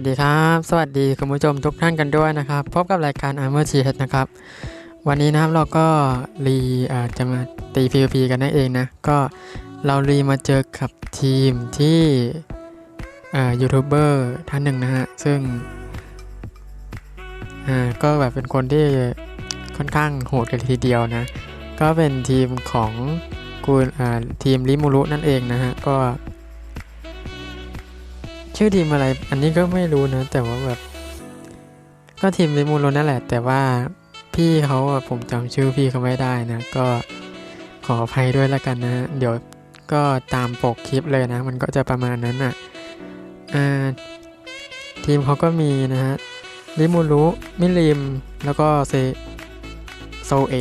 วัสดีครับ สวัสดีคุณผู้ชมทุกท่านกันด้วยนะครับ พบกับรายการ Armor t h นะครับ วันนี้นะครับเราก็รีจะมาตี PVP กันนั่นเองนะ ก็เรารีมาเจอกับทีมที่ยูทูบเบอร์ท่านหนึ่งนะฮะ ซึ่งก็แบบเป็นคนที่ค่อนข้างโหดกันทีเดียวนะ ก็เป็นทีมของกูอ่าทีมริมูรุนั่นเองนะฮะ ก็ ชื่อทีมอะไร อันนี้ก็ไม่รู้นะ แต่ว่าแบบ ก็ทีมริมูโรนั่นแหละ แต่ว่าพี่เขาผมจำชื่อพี่เขาไม่ได้นะ ก็ขออภัยด้วยละกันนะ เดี๋ยวก็ตามปกคลิปเลยนะ มันก็จะประมาณนั้นอะอ่าทีมเขาก็มีนะฮะริมูรุมิริม แล้วก็เซโซเอ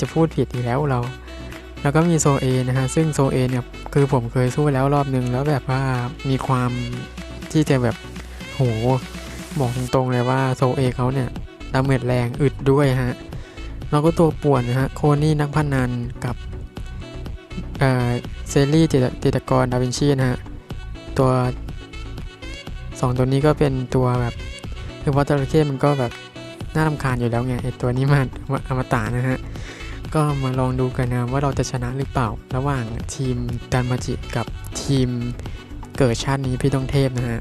จะพูดผิดอีกแล้วเรา แล้วก็มีโซเอนะฮะ ซึ่งโซเอเนี่ย คือผมเคยสู้แล้วรอบนึงแล้วแบบว่ามีความที่จะแบบโหบอกตรงๆเลยว่าโซเอเขาเนี่ยดาเมจแรงอึดด้วยฮะแล้วก็ตัวป่วนนะฮะโคนี่นักพนันกับเอ่อเซรี่จิตจิตกรดาวินชีนะฮะตัวสองตัวนี้ก็เป็นตัวแบบคือว่าจระเข้มันก็แบบน่ารำคาญอยู่แล้วไงไอตัวนี้มันอมตะนะฮะ ก็มาลองดูกันนะว่าเราจะชนะหรือเปล่า ระหว่างทีมดันมาจิกับทีมเกิดชาตินี้พี่ต้องเทพนะฮะ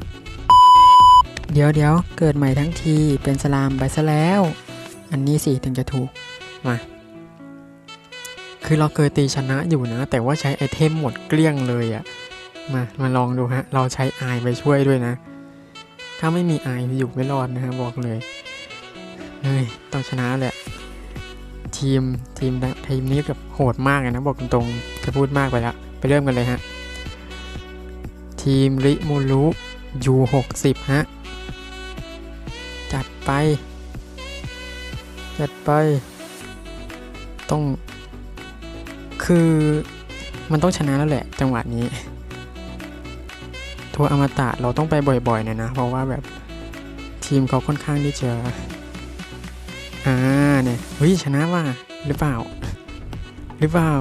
เดี๋ยวเดี๋ยวเกิดใหม่ทั้งทีเป็นสลามไปซะแล้ว อันนี้สิถึงจะถูก มา คือเราเคยตีชนะอยู่นะ แต่ว่าใช้ไอเทมหมดเกลี้ยงเลยอะ่ะ มา มาลองดูฮะ เราใช้ไอไปช่วยด้วยนะ ถ้าไม่มีไออยู่ไม่รอดนะฮะบอกเลย เฮ้ยต้องชนะแหละ ทีมทีมทีมนี้แบบโหดมากเลยนะบอกตรงๆจะพูดมากไปแล้วไปเริ่มกันเลยฮะ ทีมริมูรุยูหกสิบฮะ จัดไป จัดไป ต้อง คือมันต้องชนะแล้วแหละ จังหวะนี้ ทัวร์อมตะเราต้องไปบ่อยๆหน่ยนะ เพราะว่าแบบทีมเขาค่อนข้างที่จะ อ่าเนี่ยเฮ้ยชนะว่าหรือเปล่า หรือเปล่า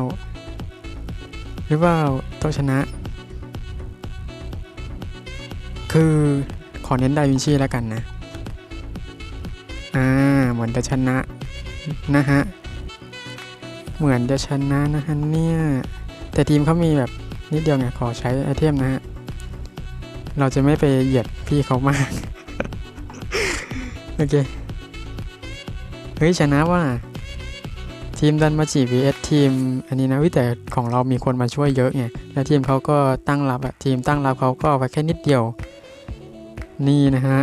หรือเปล่าต้องชนะ คือขอเน้นไดวินชีแล้วกันนะ อ่า เหมือนจะชนะนะฮะ เหมือนจะชนะนะฮะเนี่ย แต่ทีมเขามีแบบนิดเดียวไงขอใช้ไอเทมนะฮะ เราจะไม่ไปเหยียดพี่เขามาก โอเค เฮ้ยชนะว่าทีมดันมาจี vs ทีม อันนี้นะวิแต่ของเรามีคนมาช่วยเยอะไงแล้วทีมเขาก็ตั้งรับอะทีมตั้งรับเขาก็ไปแค่นิดเดียว นี่นะฮะ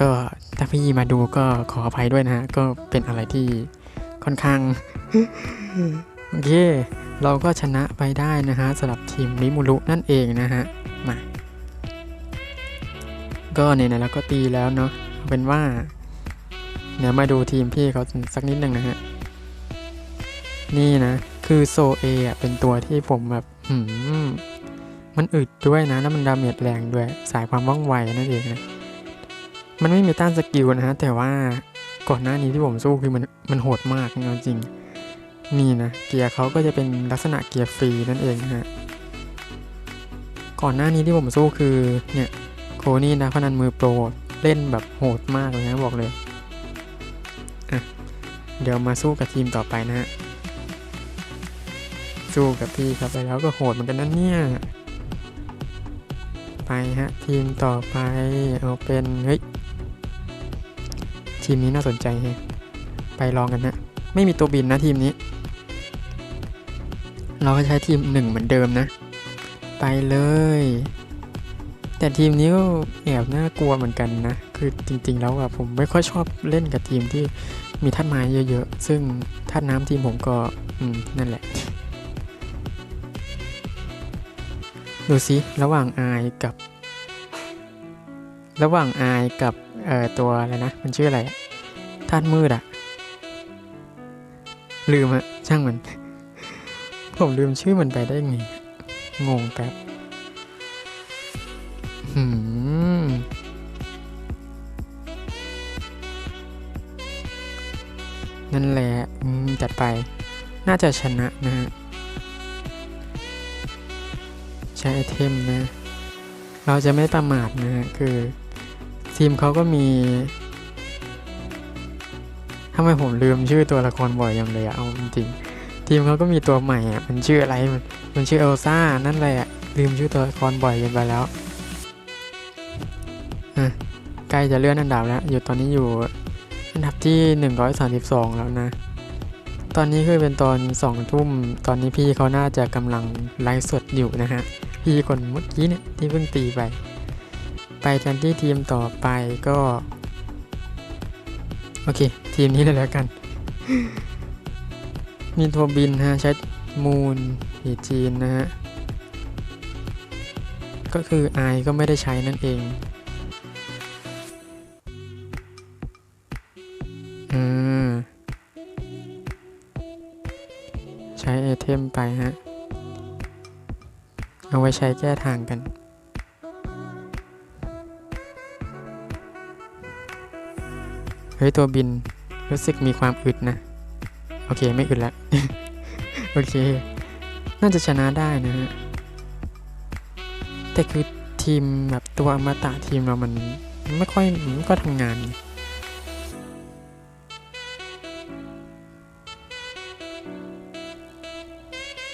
ก็ถ้าพี่มาดูก็ขออภัยด้วยนะฮะก็เป็นอะไรที่ค่อนข้างโอเคเราก็ชนะไปได้นะฮะสำหรับทีมมิมูรุนั่นเองนะฮะมาก็เนี่ยนะแล้วก็ตีแล้วเนาะเป็นว่า เดี๋ยวมาดูทีมพี่เขาสักนิดหนึ่งนะฮะ นี่นะ คือโซเอะเป็นตัวที่ผมแบบหืมมันอึดด้วยนะ แล้วมันดาเมจแรงด้วย สายความว่องไวนั่นเองนะ มันไม่มีต้านสกิลนะฮะ แต่ว่าก่อนหน้านี้ที่ผมสู้คือมันมันโหดมากจริง นี่นะ เกียร์เขาก็จะเป็นลักษณะเกียร์ฟรีนั่นเองนะฮะ ก่อนหน้านี้ที่ผมสู้คือเนี่ยโคนี่นะพนันมือโปรเล่นแบบโหดมากเลยนะบอกเลย เดี๋ยวมาสู้กับทีมต่อไปนะฮะ สู้กับพี่ครับไปแล้วก็โหดเหมือนกันนะเนี่ย ไปฮะ ทีมต่อไปเอาเป็นเฮ้ยทีมนี้น่าสนใจฮะไปลองกันนะไม่มีตัวบินนะทีมนี้ เราก็ใช้ทีมหนึ่งเหมือนเดิมนะ ไปเลย แต่ทีมนี้ก็แอบน่ากลัวเหมือนกันนะ คือจริงๆแล้วอะผมไม่ค่อยชอบเล่นกับทีมที่ มีท่านไม้เยอะๆ ซึ่งท่านน้ำทีมผมก็มนั่นแหละ ดูสิระหว่างอายกับ ระหว่างอายกับเอ่อตัวอะไรนะ มันชื่ออะไรอะธาตุมืดอะลืมอะช่างมัน ผมลืมชื่อมันไปได้ไง งงแป๊บ จะชนะนะฮะใช้ไอเทมนะ เราจะไม่ประมาทนะฮะคือทีมเขาก็มีทำไมผมลืมชื่อตัวละครบ่อยอย่างเลยอะเอาจริงทีมเขาก็มีตัวใหม่อะมันชื่ออะไร มันมันชื่อเอลซ่านั่นแหละลืมชื่อตัวละครบ่อยเกันไปแล้วอะใกล้จะเลื่อนอันดับแล้ว อยู่ตอนนี้อยู่อันดับที่ 132 แล้วนะ ตอนนี้คือเป็นตอนสองทุ่ม ตอนนี้พี่เขาน่าจะกำลังไลฟ์สดอยู่นะฮะ พี่คนเมื่อกี้เนี่ยที่เพิ่งตีไป ไปกันที่ทีมต่อไปก็ โอเค ทีมนี้เลยแล้วกัน มีตัวบินฮะ ใช้มูนผีจีนนะฮะ ก็คือไอก็ไม่ได้ใช้นั่นเองอืม ทมไปฮะ เอาไว้ใช้แก้ทางกัน เฮ้ย ตัวบินรู้สึกมีความอึดนะ โอเค ไม่อึดแล้วโอเค น่าจะชนะได้นะฮะ แต่คือทีมแบบตัวอมตะทีมเรามันไม่ค่อยก็ทำงาน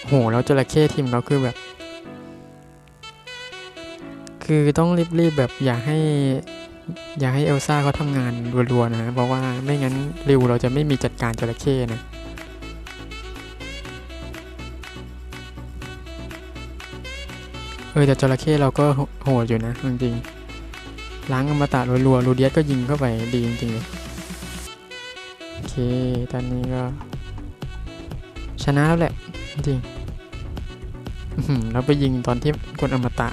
โหแล้วจระเข้ทีมเราคือแบบ คือต้องรีบๆแบบอย่าให้ อย่าให้เอลซ่าเขาทำงานรัวๆนะเพราะว่าไม่งั้นริวเราจะไม่มีจัดการจระเข้นะเออแต่จระเข้เราก็โหดอยู่นะจริงๆล้างอมตะรัวๆรูเดียสก็ยิงเข้าไปดีจริงๆเลยโอเค ตอนนี้ก็ ชนะแล้วแหละ จริง แล้วไปยิงตอนที่คนอมตะ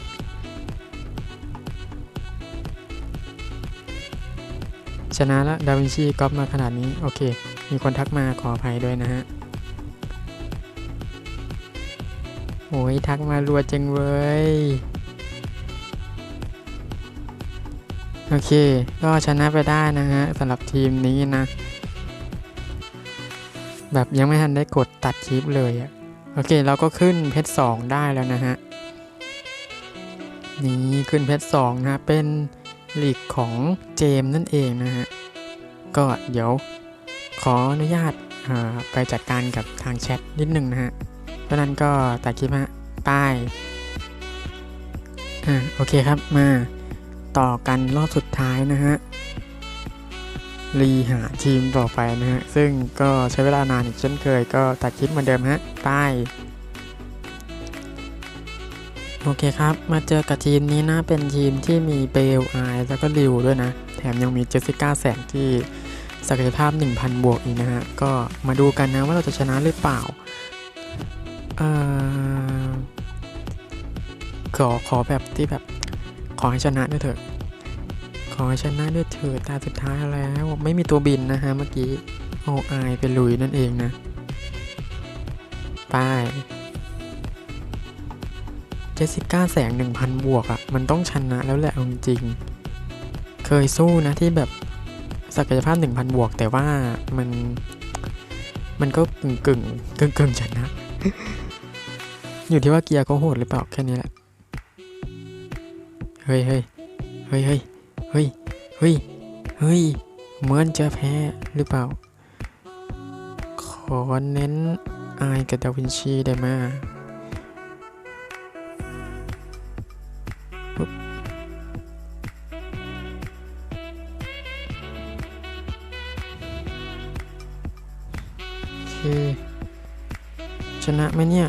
ชนะแล้วดาวินชีก๊อปมาขนาดนี้ โอเค มีคนทักมาขออภัยด้วยนะฮะ โอ้ย ทักมารัวจังเว้ย โอเค ก็ชนะไปได้นะฮะสำหรับทีมนี้นะ แบบยังไม่ทันได้กดตัดคลิปเลยอะ โอเคเราก็ขึ้นเพชรสองได้แล้วนะฮะ นี่ขึ้นเพชรสองนะเป็นหลีกของเจมส์นั่นเองนะฮะ ก็เดี๋ยวขออนุญาตาไปจัดการกับทางแชทนิดนึงนะฮะ เพราะนั้นก็ตัดคลิปฮะป้ายอ่าโอเคครับมาต่อกันรอบสุดท้ายนะฮะรีหาทีมต่อไปนะฮะ ซึ่งก็ใช้เวลานานอีกเช่นเคยก็ตัดคลิปเหมือนเดิมฮะ ป้ายโอเคครับ มาเจอกับทีมนี้นะ เป็นทีมที่มีเบลไอแล้วก็ริวด้วยนะ แถมยังมีเจสสิก้าแสงที่ศักยภาพ 1,000 บวกอีกนะฮะ ก็มาดูกันนะว่าเราจะชนะหรือเปล่าเอ่อขอขอแบบที่แบบ ขอให้ชนะด้วยเถอะ ขอให้ชนะด้วยเถิดตาสุดท้ายแล้ว ไม่มีตัวบินนะฮะเมื่อกี้เอไอายไปลุยนั่นเองนะ ไปเจสสิก้าแสง 1,000 บวกอะ่ะ มันต้องชนะแล้วแหละเอาจริง เคยสู้นะที่แบบศักยภาพ 1,000 บวก แต่ว่ามัน มันก็กึ่งกึ่งกึ่งกึ่งชนะ อยู่ที่ว่าเกียร์เขาโหดหรือเปล่าแค่นี้แหละ เฮ้ยเฮ้ยเฮ้ยเฮ้ยเฮ้ยเฮ้ยเฮ้ยเหมือนจะแพ้หรือเปล่า ขอเน้น อายกับดาวินชีได้ไหมโอเค ชนะไหมเนี่ย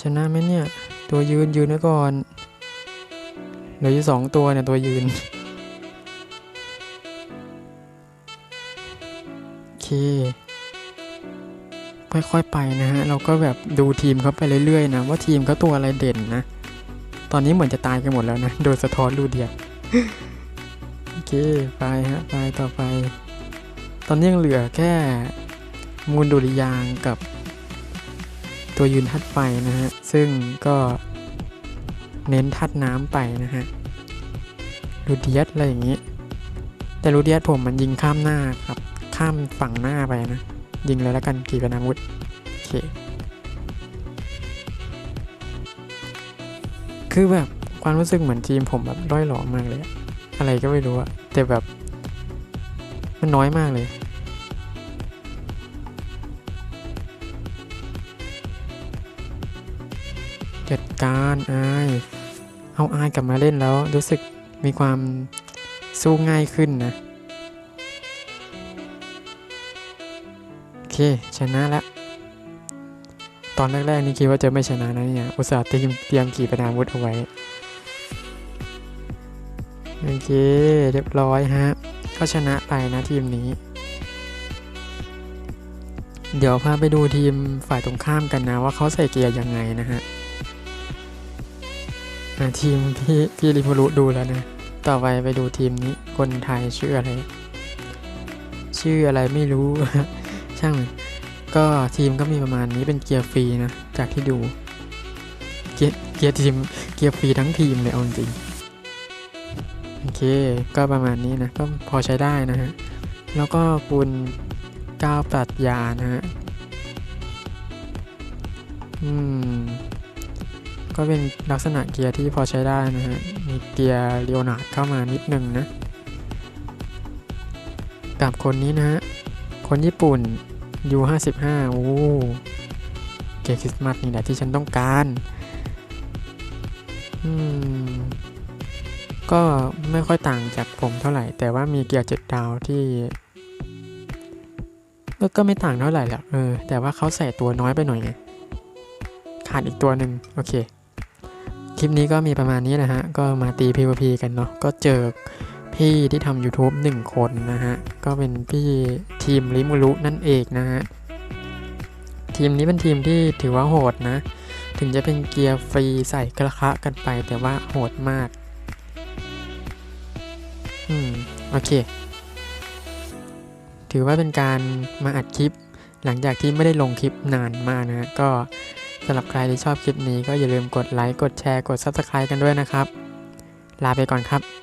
ชนะไหมเนี่ย ตัวยืนยืนไว้ก่อน เหลืออยู่สองตัวเนี่ย ตัวยืน คค่อยๆไปนะฮะ เราก็แบบดูทีมเขาไปเรื่อยๆนะว่าทีมเขาตัวอะไรเด่นนะ ตอนนี้เหมือนจะตายกันหมดแล้วนะ โดยสะท้อนรูเดียวโอเค ไปฮะ ไปต่อไป ตอนนี้ยังเหลือแค่มูลดุริยางกับ ตัวยืนทัดไฟนะฮะ ซึ่งก็เน้นทัดน้ำไปนะฮะรูเดียสอะไรอย่างนี้ แต่รูเดียสผมมันยิงข้ามหน้าครับ ข้ามฝั่งหน้าไปนะ ยิงเลยแล้วกันกีปนาวุธโอเคคือแบบความรู้สึกเหมือนทีมผมแบบด้อยหลอมากเลยอะอะไรก็ไม่รู้อะแต่แบบ มันน้อยมากเลยจัดการอายเอาอายกลับมาเล่นแล้วรู้สึกมีความสู้ง่ายขึ้นนะ เค ชนะละ ตอนแรกๆนี่คิดว่าจะไม่ชนะนะเนี่ย อุตส่าห์เตรียมเตรียมขี่ปนาวุธเอาไว้ โอเค เรียบร้อยฮะ ก็ชนะไปนะทีมนี้ เดี๋ยวพาไปดูทีมฝ่ายตรงข้ามกันนะ ว่าเขาใส่เกียร์ยังไงนะฮะอะทีมพี่พี่ริมูรุดูแล้วนะ ต่อไปไปดูทีมนี้ คนไทยชื่ออะไร ชื่ออะไรไม่รู้ ช่างมันก็ทีมก็มีประมาณนี้เป็นเกียร์ฟรีนะ จากที่ดู เกียร์เกียร์ทีมเกียร์ฟรีทั้งทีมเลยเอาจริงโอเค ก็ประมาณนี้นะ ก็พอใช้ได้นะฮะ แล้วก็คุณก้าวปรัชญานะฮะ อืม ก็เป็นลักษณะเกียร์ที่พอใช้ได้นะฮะ มีเกียร์เลียวนาร์ดเข้ามานิดนึงนะ กับคนนี้นะฮะ คนญี่ปุ่น U55 โอ้เกคริสต์มาสนี่แหละที่ฉันต้องการอืมก็ไม่ค่อยต่างจากผมเท่าไหร่ แต่ว่ามีเกียร์เจ็ดดาวที่ก็ไม่ต่างเท่าไหร่แหรอกเออแต่ว่าเขาใส่ตัวน้อยไปหน่อยไงขาดอีกตัวหนึ่งโอเค คลิปนี้ก็มีประมาณนี้นะฮะ ก็มาตี PVP กันเนาะก็เจอ พี่ที่ทำ YouTube 1 คนนะฮะ ก็เป็นพี่ทีมริมูรุนั่นเองนะฮะ ทีมนี้เป็นทีมที่ถือว่าโหดนะ ถึงจะเป็นเกียร์ฟรีใส่กระคะกันไปแต่ว่าโหดมาก อืม โอเค ถือว่าเป็นการมาอัดคลิป หลังจากที่ไม่ได้ลงคลิปนานมากนะฮะก็สำหรับใครที่ชอบคลิปนี้ก็อย่าลืมกดไลค์ กดแชร์ กด Subscribe กันด้วยนะครับ ลาไปก่อนครับ